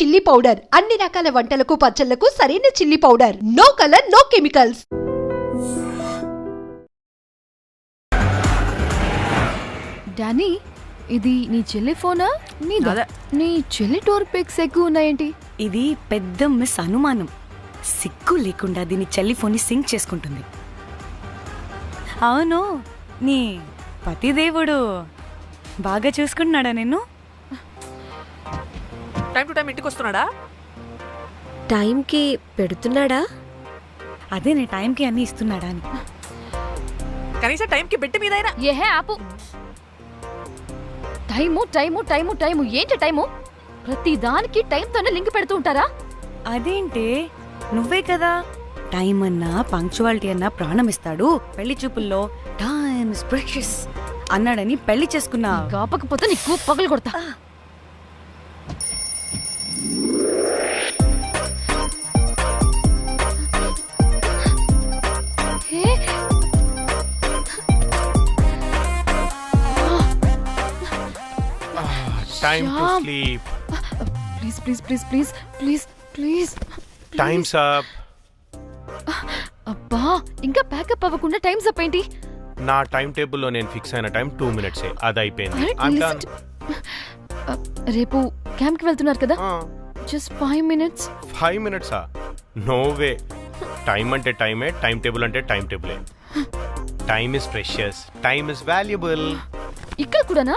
Chilli powder అన్ని రకాల వంటలకు పచ్చళ్ళకు సరైన chilli powder no colour no chemicals Danny ఇది నీ చెల్లి ఫోనా? నీదా? నాదే. నీ చెల్లి టోర్ పిక్స్ ఎక్కువ ఉన్నాయేంటి? ఇది పెద్ద మిస్ అనుమానం. సిగ్గు లేకుండా దీని చెల్లి ఫోన్ని సింక్ చేసుకుంటుంది. అవును నీ పతిదేవుడు బాగా చూసుకుంటున్నాడా నిన్ను? టైం టు టైం ఇంటికి వస్తున్నాడా? టైంకి పెడుతున్నాడా? అదే నీ టైంకి అన్ని ఇస్తున్నాడా అని. కనీసం టైంకి బెట్టి మీదైనా. ఏహే ఆపు. Time time time time. ఏంటి టైము? ప్రతి దానికి టైంతోనే లింక్ పెడుతూ ఉంటారా? అదేంటే నువ్వే కదా. టైం అన్నా పంక్చువాలిటీ అన్నా ప్రాణం ఇస్తాడు. పెళ్ళి చూపుల్లో టైమ్ ప్రెషస్ అన్నాడని పెళ్ళి చేసుకున్నా. కాపకపోతే నీకు పగలు కొడతా. To Shyam. Sleep please please please please please please times up అబ్బా ఇంకా ప్యాకప్ అవ్వకుండా టైం అప్ ఏంటి? నా టైం టేబుల్లో నేను ఫిక్స్ అయిన టైం టూ మినిట్స్ అది అయిపోయింది Alright, I'm listen done. to- Uh, రేపు క్యాంప్కి వెళ్తున్నారు కదా? ఆ, జస్ట్ ఫైవ్ మినిట్స్ ఫైవ్ మినిట్సా నో వే టైం అంటే టైమే టైం టేబుల్ అంటే time టేబులే time is precious time is valuable ఇక్కడ కూడానా?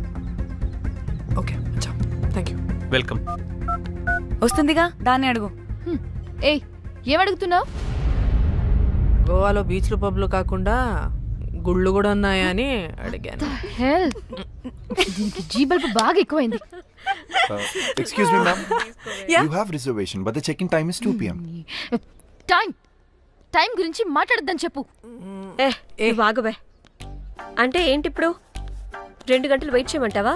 ఓకే అచ్చా థ్యాంక్ యూ వెల్కమ్ వస్తుందిగా దాన్ని అడుగు. Hmm. ఏ ఏం అడుగుతున్నావు? గోవాలో బీచ్లు పబ్లు కాకుండా గుళ్ళు కూడా ఉన్నాయని అడిగాను. హెల్ జీ బల్బ్ బాగా ఎక్కువైంది. Excuse me ma'am you have reservation but the check in time is 2 pm time time గురించి మాట్లాడొద్దని చెప్పు. ఏ ఏ బాగవే అంటే ఏంటి ఇప్పుడు రెండు గంటలు వెయిట్ చేయమంటావా?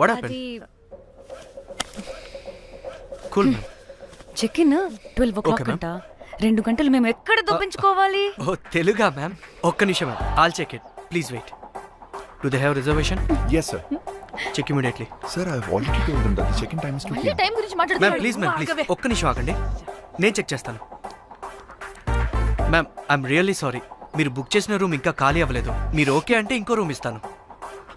what happen cool ma'am check in twelve o'clock రెండు గంటలు మేము ఎక్కడ దొప్పించుకోవాలి ఓ తెలుగా మ్యామ్ ఒక్క నిమిషం ma'am all check it please wait to they have reservation yes sir check immediately sir I already told them that the check in time is 2 time గురించి మాట్లాడుతున్నారు ma'am please ma'am please ఒక్క నిమిషం ఆగండి. నేను check చేస్తాను. Ma'am I'm really sorry మీరు book చేసిన room ఇంకా ఖాళీ అవ్వలేదు. మీరు ఓకే అంటే ఇంకో రూమ్ ఇస్తాను.